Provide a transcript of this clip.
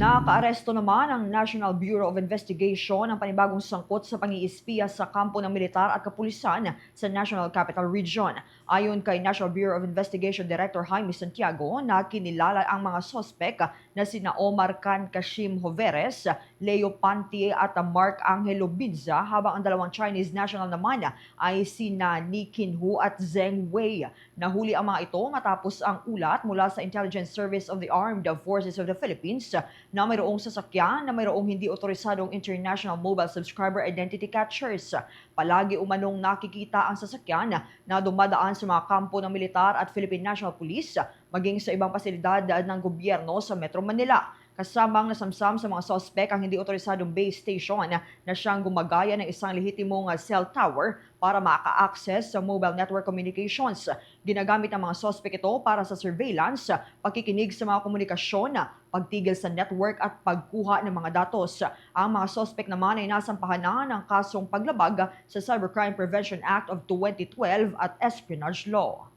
Nakaaresto naman ang National Bureau of Investigation ng panibagong sangkot sa pangiispiya sa kampo ng militar at kapulisan sa National Capital Region. Ayon kay National Bureau of Investigation Director Jaime Santiago na kinilala ang mga sospek na sina Omar Khan Kashim Hoveres, Leo Pantie at Mark Angelo Binza habang ang dalawang Chinese national naman ay sina Ni Kinhu at Zheng Wei. Nahuli ang mga ito matapos ang ulat mula sa Intelligence Service of the Armed Forces of the Philippines na mayroong sasakyan na mayroong hindi otorisadong International Mobile Subscriber Identity Catchers. Palagi umanong nakikita ang sasakyan na dumadaan sa mga kampo ng militar at Philippine National Police maging sa ibang pasilidad ng gobyerno sa Metro Manila. Kasamang nasamsam sa mga sospek ang hindi otorisadong base station na siyang gumagaya ng isang lehitimong cell tower para maka-access sa mobile network communications. Ginagamit ng mga sospek ito para sa surveillance, pagkikinig sa mga komunikasyon, pagtigil sa network at pagkuha ng mga datos. Ang mga sospek naman ay nasampahan na ng kasong paglabag sa Cybercrime Prevention Act of 2012 at Espionage Law.